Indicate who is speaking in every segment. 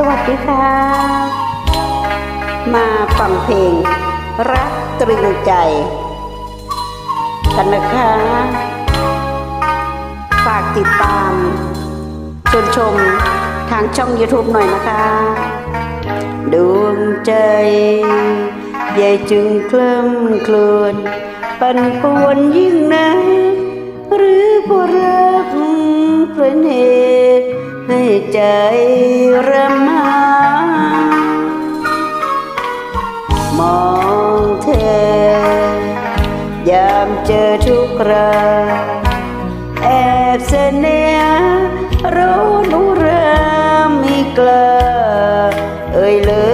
Speaker 1: สวัสดีค่ะ มาฟังเพลง รักตรึงใจ กันนะคะ ฝากติดตามชมชมทางช่อง YouTube หน่อยนะคะ ดวงใจ ใหญ่จึงเคลิ้มเคลือนปั่นป่วนยิ่งนักหรือเพราะรักเป็นเหตุให้ใจรำหาม กราแอบเสนียรู้นุเรามีกล้าเอ่ยเลย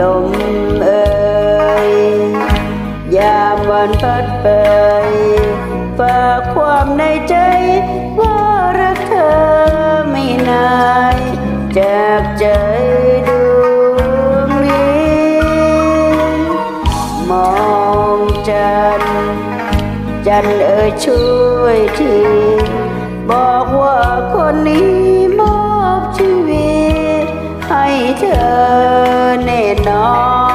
Speaker 1: ลมเอ่ยยามวันพัดไปฝากความในใจว่ารักเธอไม่นายจากใจดวงนี้มองจันจันเอ่ยช่วยทีบอกว่าคนนี้มอบชีวิตให้เธอ แ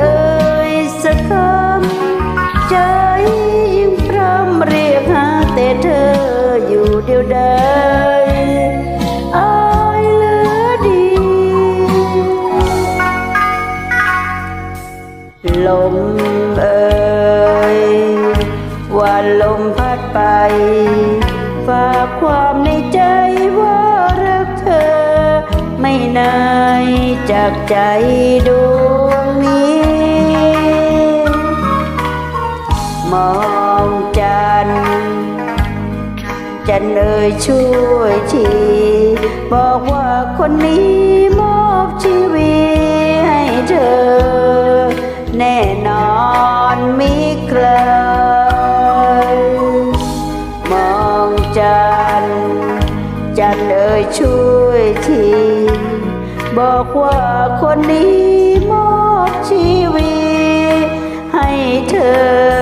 Speaker 1: เอ่ยสักคำใจยิ่งพร้ำเรียกหาแต่เธออยู่เดียวดายอายเหลือดี ลมเอ่ยวันลมพัดไป ฝากความในใจว่ารักเธอ ไม่นายจากใจดู มองจัน จันเอ่ยช่วยทีบอกว่าคนนี้มอบชีวิตให้เธอ แน่นอนมิเคลยมองจัน จันเอ่ยช่วยทีบอกว่าคนนี้มอบชีวิตให้เธอ